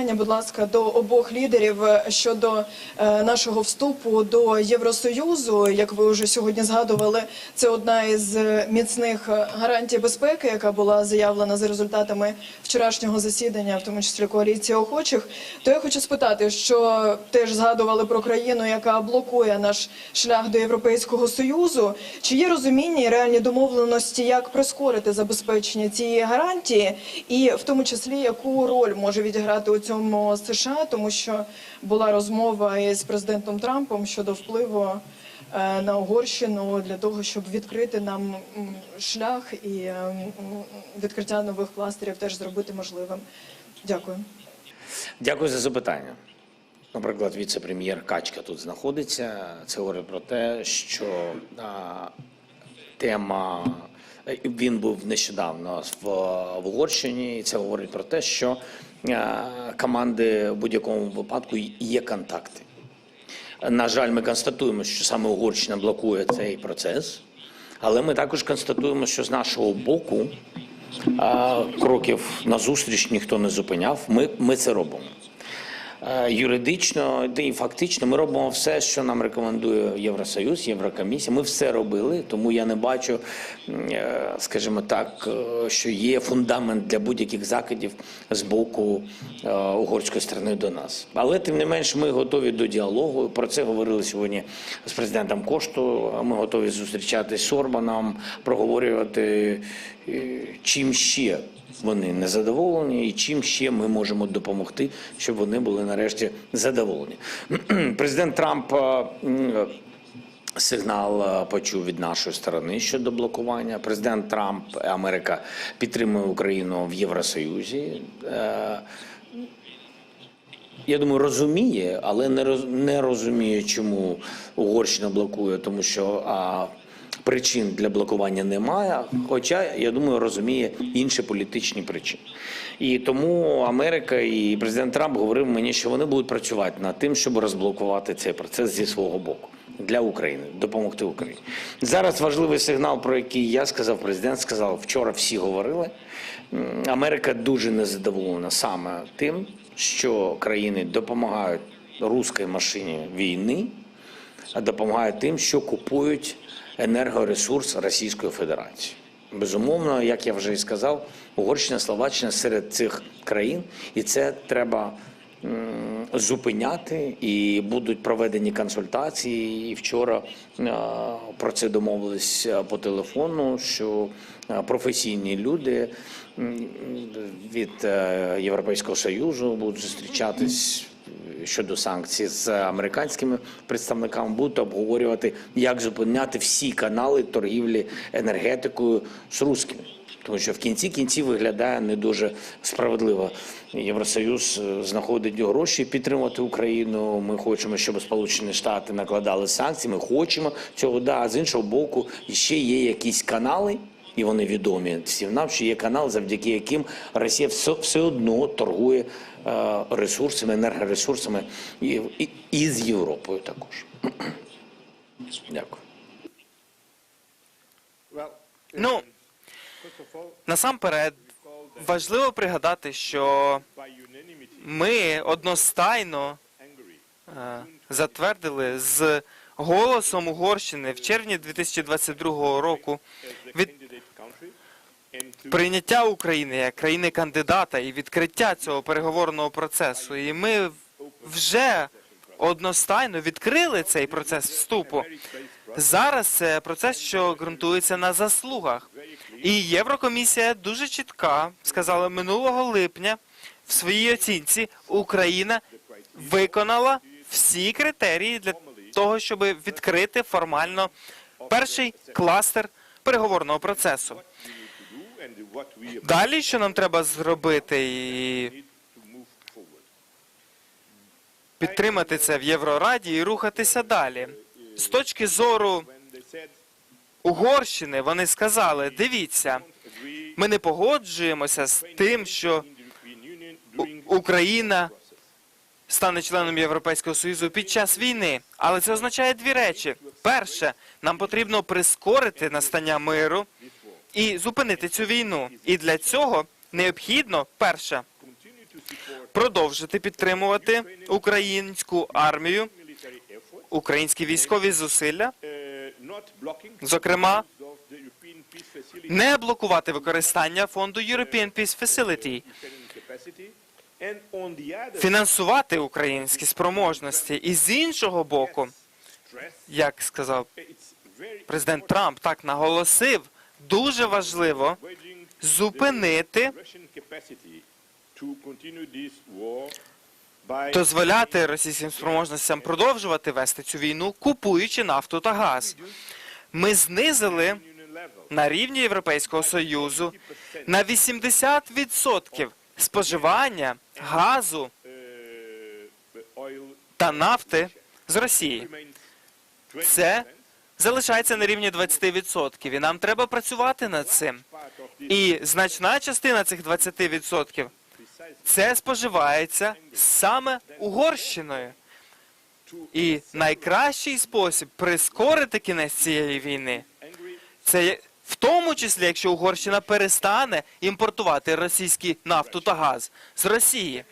Питання, будь ласка, до обох лідерів е, щодо е, нашого вступу до Євросоюзу. Як ви вже сьогодні згадували, це одна із е, міцних гарантій безпеки, яка була заявлена за результатами вчорашнього засідання, в тому числі коаліції охочих. То я хочу спитати, що теж згадували про країну, яка блокує наш шлях до Європейського союзу. Чи є розуміння і реальні домовленості, як прискорити забезпечення цієї гарантії, і в тому числі яку роль може відіграти у цьому США, тому що була розмова із президентом Трампом щодо впливу е, на Угорщину для того, щоб відкрити нам шлях і е, відкриття нових кластерів теж зробити можливим. Дякую. Дякую за запитання. Наприклад, віце-прем'єр Качка тут знаходиться. Це говорить про те, що а, тема він був нещодавно в, Угорщині, і це говорить про те, що команди в будь-якому випадку є контакти. На жаль, ми констатуємо, що саме Угорщина блокує цей процес, але ми також констатуємо, що з нашого боку кроків назустріч ніхто не зупиняв. Ми, ми це робимо. Е, Юридично і фактично ми робимо все, що нам рекомендує Євросоюз, Єврокомісія. Ми все робили, тому я не бачу, е, скажімо так, е, що є фундамент для будь-яких закидів з боку угорської сторони до нас. Але тим не менш, ми готові до діалогу. Про це говорили сьогодні з президентом Кошту. Ми готові зустрічатись з Орбаном, проговорювати чим ще вони не задоволені, і чим ще ми можемо допомогти, щоб вони були нарешті задоволені. Президент Трамп е, сигнал е, почув від нашої сторони щодо блокування. Президент Трамп Америка підтримує Україну в Євросоюзі. Е, я думаю, розуміє, але не розуміє, чому Угорщина блокує, тому що причин для блокування немає. Хоча я думаю, розуміє інші політичні причини. І тому Америка і президент Трамп говорив мені, що вони будуть працювати над тим, щоб розблокувати цей процес зі свого боку для України, допомогти Україні. Зараз важливий сигнал, про який я сказав, президент сказав, вчора всі говорили. Америка дуже незадоволена саме тим, що країни допомагають руській машині війни, а допомагають тим, що купують енергоресурс Російської Федерації. Безумовно, як я вже і сказав, Угорщина, Словаччина серед цих країн, і це треба зупиняти. І будуть проведені консультації. І вчора е, про це домовились е, по телефону, що е, професійні люди від Європейського союзу будуть зустрічатись щодо санкцій з американськими представниками, будуть обговорювати, як зупиняти всі канали торгівлі енергетикою з русскими. Тому що в кінці кінці виглядає не дуже справедливо. Євросоюз е, знаходить гроші підтримувати Україну. Ми хочемо, щоб Сполучені Штати накладали санкції. Ми хочемо цього. Да, з іншого боку, ще є якісь канали, і вони відомі всім нам, що є канал, завдяки яким Росія все, все одно торгує е, ресурсами, енергоресурсами і, і, і з Європою також. Дякую. Ну, насамперед, важливо пригадати, що ми одностайно е, затвердили з голосом Угорщини в червні 2022 року прийняття України як країни-кандидата і відкриття цього переговорного процесу. І ми вже одностайно відкрили цей процес вступу. Зараз це процес, що ґрунтується на заслугах. І Єврокомісія дуже чітка сказала минулого липня в своїй оцінці Україна виконала всі критерії для того, щоб відкрити формально перший кластер переговорного процесу. Далі, що нам треба зробити і підтримати це в Єврораді і рухатися далі. З точки зору Угорщини вони сказали: дивіться, ми не погоджуємося з тим, що Україна стане членом Європейського Союзу під час війни. Але це означає дві речі: перше, нам потрібно прискорити настання миру і зупинити цю війну. І для цього необхідно перше продовжити підтримувати українську армію, українські військові зусилля, зокрема, не блокувати використання фонду European Peace Facility, фінансувати українські спроможності. І з іншого боку, як сказав президент Трамп, так наголосив, дуже важливо зупинити, дозволяти російським спроможностям продовжувати вести цю війну, купуючи нафту та газ. Ми знизили на рівні Європейського Союзу на 80% споживання газу та нафти з Росії. Це залишається на рівні 20%, і нам треба працювати над цим. І значна частина цих 20% це споживається саме Угорщиною. І найкращий спосіб прискорити кінець цієї війни це в тому числі, якщо Угорщина перестане імпортувати російські нафту та газ з Росії.